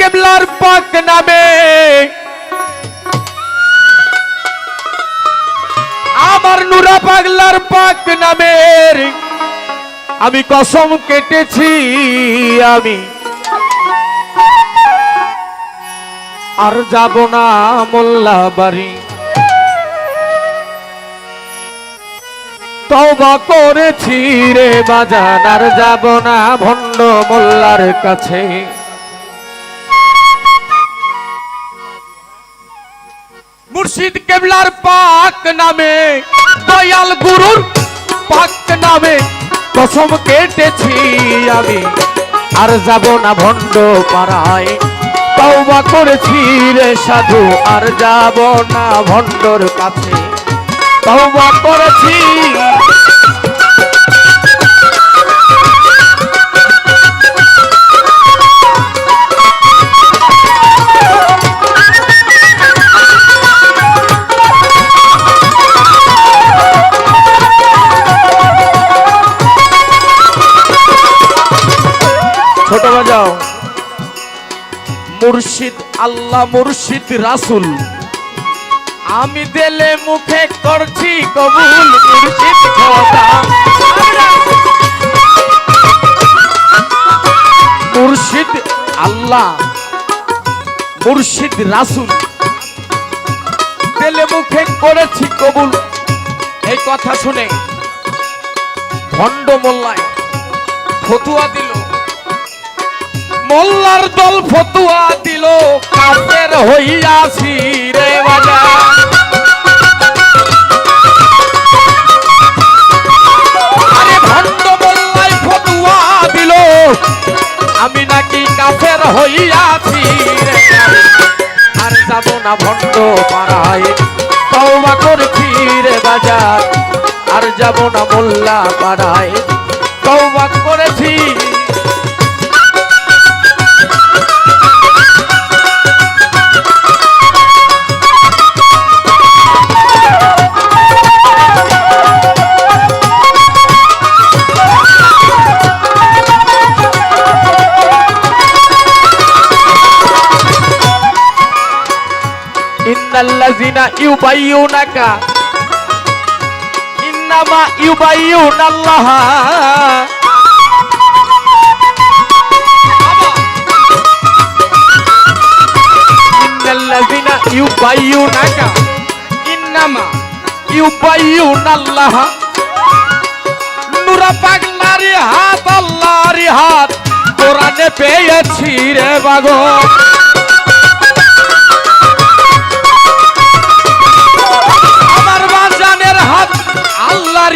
কেবলার পাক নামে। আমার নুরা পাগলার পাক নামের। আমি কসম কেটেছি আমি। আর যাব না মোল্লা বাড়ি। তবা করেছি রে বাজান, আর যাব না ভণ্ড মোল্লার কাছে। মুর্শিদ কেবলার পাক নামে, দয়াল গুরুর পাক নামে। কসম কেটেছি আমি, আর যাব না ভণ্ড পাড়ায় তওবা করেছি রে সাধু, আর যাব না ভণ্ডর কাছে। তওবা করেছি মুর্শিদ, আল্লাহ মুর্শিদ রাসুল। আমি দেলে মুখে করছি কবুল মুর্শিদ মুর্শিদ আল্লাহ, মুর্শিদ রাসুল। দিলে মুখে করেছি কবুল। এই কথা শুনে ভণ্ড মোল্লায় ফতুয়া দিল। মোল্লার দল ফতুয়া দিল, কাফের হইয়াছি রে বাজা আরে ভণ্ড মোল্লাই ফতুয়া দিল, আমি নাকি কাফের হইয়াছি রে আর যাব না ভণ্ড পাড়ায়, তওবা করছি রে বাজার। আর যাব না মোল্লা পাড়ায়, তওবা করেছি ইন্নাল্লাযিনা ইউবাইয়ুনাকা ইন্নামা ইউবাইয়ুনাল্লাহ ইন্নাল্লাযিনা ইউবাইয়ুনাকা ইন্নামা ইউবাইয়ুনাল্লাহ নুরা পাগলারি হাত আল্লাহরি হাত কোরআনে পেয়েছি রে বাগো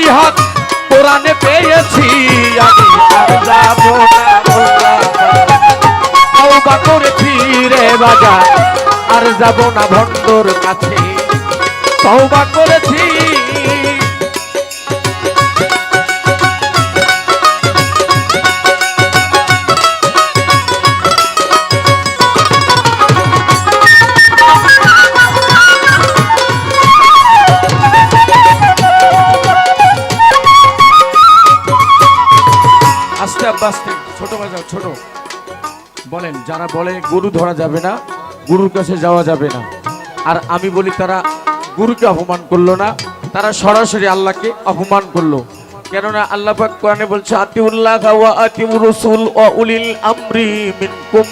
হাত কোরআনে পেয়েছি করেছি রে বাজা আর যাব না ভণ্ডর কাছে। করেছি আস্তে ছোট বাজাও ছোট। বলেন যারা বলে গরু ধরা যাবে না গুরুর কাছে যাওয়া যাবে না। আর আমি বলি তারা গুরুকে অপমান করল না তারা সরাসরি আল্লাহকে অপমান করল। কেননা আল্লাহ পাক কোরআনে বলছে আতিউল্লাহ ওয়া আতিউর রাসূল ওয়া উলিল আমরি মিনকুম।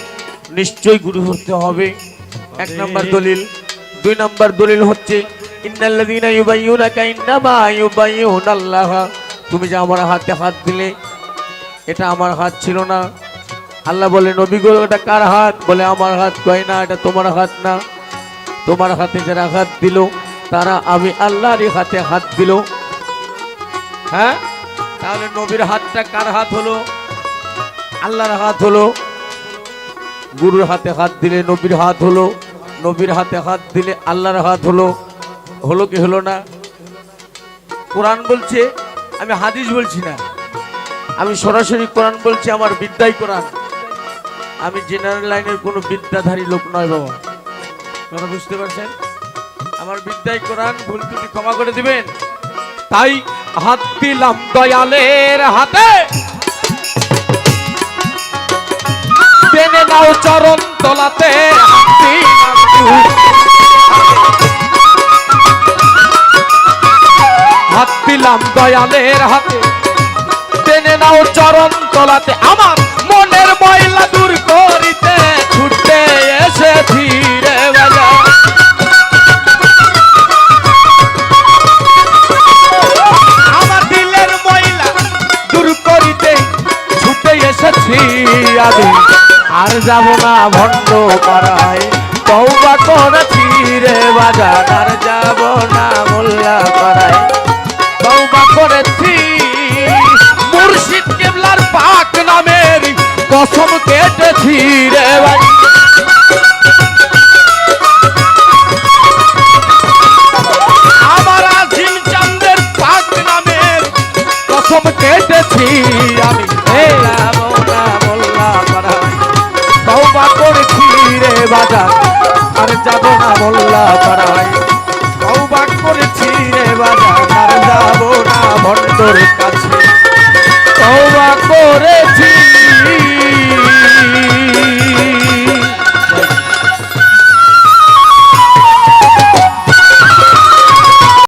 নিশ্চয়ই গুরু হতে হবে। এক নাম্বার দলিল। দুই নাম্বার দলিল হচ্ছে ইন্নাল্লাযীনা ইউবাইয়ুনাকা ইন্নামা ইউবাইয়ুনাল্লাহ। তুমি যে আমার হাতে হাত দিলে এটা আমার হাত ছিল না। আল্লাহ বলে নবী গো এটা কার হাত? বলে, আমার হাত কয় না, এটা তোমার হাত না। তোমার হাতে যারা হাত দিল, তারা আমি আল্লাহরই হাতে হাত দিল। হ্যাঁ? তাহলে নবীর হাতটা কার হাত হলো? আল্লাহর হাত হলো। গুরুর হাতে হাত দিলে নবীর হাত হলো। নবীর হাতে হাত দিলে আল্লাহর হাত হলো। হলো কি হলো না? কোরআন বলছে, আমি হাদিস বলছি না। আমি সরাসরি কোরআন বলছি, আমার বিদ্যাই কোরআন। আমি জেনারেল লাইনের কোনো বিদ্যাধারী লোক নয়, বাবা। আপনারা বুঝতে পারছেন? আমার বিদ্যাই কোরআন, ভুল ত্রুটি ক্ষমা করে দিবেন? তাই হাত দিলাম দয়ালের হাতে। টেনে নাও চরণ তলাতে হাতি দিলাম দয়ালের হাতে। চরণ তলাতে আমার মনের ময়লা দূর করিতে ছুটে এসেছি রে বাজা আমার দিলের ময়লা দূর করিতে ছুটে এসেছি আমি। আর যাব না ভণ্ড পাড়ায় তৌবা করেছি রে বাজার যাব না মোল্লা পাড়ায়। তৌবা করেছি রে বাজার না ভণ্ডর কাছে।